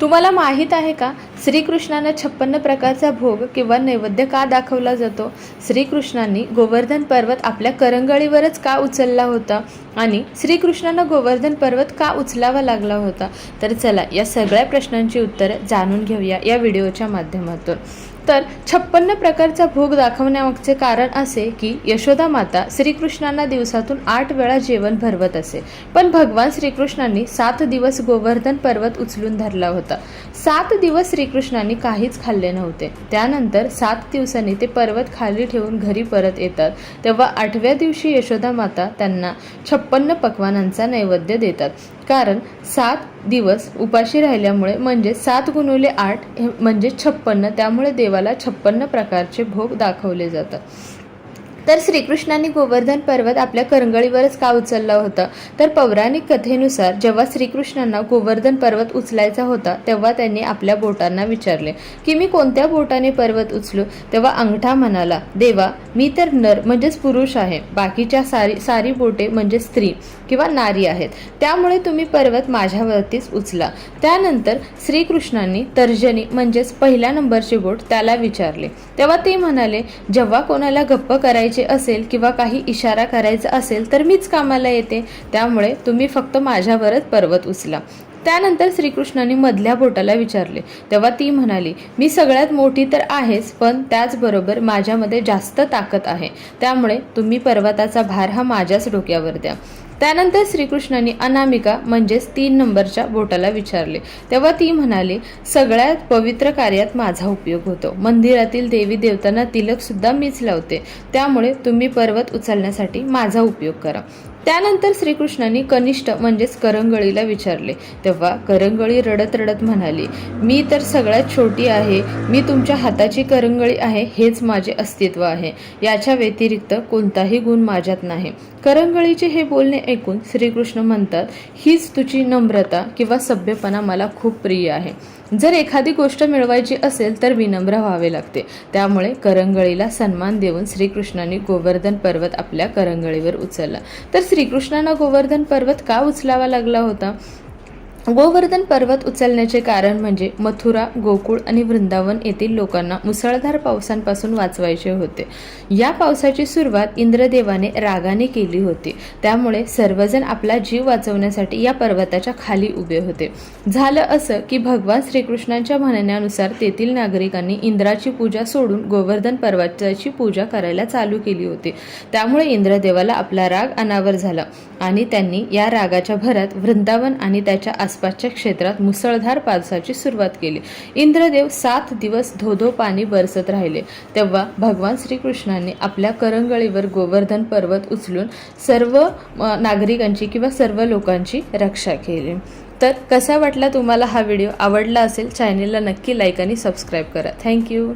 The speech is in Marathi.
तुम्हाला माहीत आहे का? श्रीकृष्णांना छप्पन्न प्रकारचा भोग किंवा नैवेद्य का दाखवला जातो? श्रीकृष्णांनी गोवर्धन पर्वत आपल्या करंगळीवरच का उचलला होता? आणि श्रीकृष्णांना गोवर्धन पर्वत का उचलावा लागला होता? तर चला या सगळ्या प्रश्नांची उत्तरं जाणून घेऊया या व्हिडिओच्या माध्यमातून. तर छप्पन्न प्रकारचा भोग दाखवण्यामागचे कारण असे की यशोदा माता श्रीकृष्णांना दिवसातून आठ वेळा जेवण भरवत असे. पण भगवान श्रीकृष्णांनी सात दिवस गोवर्धन पर्वत उचलून धरला होता. सात दिवस श्रीकृष्णांनी काहीच खाल्ले नव्हते. त्यानंतर सात दिवसांनी ते पर्वत खाली ठेवून घरी परत येतात. तेव्हा आठव्या दिवशी यशोदा माता त्यांना छप्पन्न पक्वानांचा नैवेद्य देतात. कारण सात दिवस उपाशी राहिल्यामुळे म्हणजे सात गुणुले आठ हे म्हणजे छप्पन्न. त्यामुळे देवाला छप्पन्न प्रकारचे भोग दाखवले जातात. तर श्रीकृष्णाने गोवर्धन पर्वत आपल्या करंगळीवरच का उचलला होता? तर पौराणिक कथेनुसार जेव्हा श्रीकृष्णांना गोवर्धन पर्वत उचलायचा होता तेव्हा त्यांनी आपल्या बोटांना विचारले की मी कोणत्या बोटाने पर्वत उचलू? तेव्हा अंगठा म्हणाला देवा मी तर नर म्हणजेच पुरुष आहे. बाकीच्या सारी सारी बोटे म्हणजे स्त्री किंवा नारी आहेत. त्यामुळे तुम्ही पर्वत माझ्यावरतीच उचला. त्यानंतर श्रीकृष्णांनी तर्जनी म्हणजेच पहिल्या नंबरचे बोट त्याला विचारले. तेव्हा ते म्हणाले जेव्हा कोणाला गप्प करायचे असेल किंवा काही इशारा करायचा असेल तर मीच कामाला येते. त्यामुळे तुम्ही फक्त माझ्यावरच पर्वत उचला. त्यानंतर श्रीकृष्णाने मधल्या बोटाला विचारले. तेव्हा ती म्हणाली मी सगळ्यात मोठी तर आहेच पण त्याचबरोबर माझ्यामध्ये जास्त ताकद आहे. त्यामुळे तुम्ही पर्वताचा भार हा माझ्याच डोक्यावर द्या. त्यानंतर श्रीकृष्णाने अनामिका म्हणजेच तीन नंबरच्या बोटाला विचारले. तेव्हा ती म्हणाली सगळ्यात पवित्र कार्यात माझा उपयोग होतो. मंदिरातील देवी देवतांना तिलक सुद्धा मीच लावते. त्यामुळे तुम्ही पर्वत उचलण्यासाठी माझा उपयोग करा. त्यानंतर श्रीकृष्णाने कनिष्ठ म्हणजेच करंगळीला विचारले. तेव्हा करंगळी रडत रडत म्हणाली मी तर सगळ्यात छोटी आहे. मी तुमच्या हाताची करंगळी आहे. हेच माझे अस्तित्व आहे. याच्या व्यतिरिक्त कोणताही गुण माझ्यात नाही. करंगळीचे हे बोलणे ऐकून श्रीकृष्ण म्हणतात हीच तुझी नम्रता किंवा सभ्यपणा मला खूप प्रिय आहे. जर एखादी गोष्ट मिळवायची असेल तर विनम्र व्हावे लागते. त्यामुळे करंगळीला सन्मान देऊन श्रीकृष्णाने गोवर्धन पर्वत आपल्या करंगळीवर उचलला. तर श्रीकृष्णांना गोवर्धन पर्वत का उचलावा लागला होता? गोवर्धन पर्वत उचलण्याचे कारण म्हणजे मथुरा गोकुळ आणि वृंदावन येथील लोकांना मुसळधार पावसांपासून वाचवायचे होते. या पावसाची सुरुवात इंद्रदेवाने रागाने केली होती. त्यामुळे सर्वजण आपला जीव वाचवण्यासाठी या पर्वताच्या खाली उभे होते. झालं असं की भगवान श्रीकृष्णांच्या म्हणण्यानुसार तेथील नागरिकांनी इंद्राची पूजा सोडून गोवर्धन पर्वताची पूजा करायला चालू केली होती. त्यामुळे इंद्रदेवाला आपला राग अनावर झाला आणि त्यांनी या रागाच्या भरात वृंदावन आणि त्याच्या आसपासच्या क्षेत्रात मुसळधार पावसाची सुरुवात केली. इंद्रदेव सात दिवस धोधो पाणी बरसत राहिले. तेव्हा भगवान श्रीकृष्णाने आपल्या करंगळीवर गोवर्धन पर्वत उचलून सर्व नागरिकांची किंवा सर्व लोकांची रक्षा केली. तर कसा वाटला तुम्हाला हा व्हिडिओ? आवडला असेल चॅनेलला नक्की लाईक आणि सबस्क्राईब करा. थँक्यू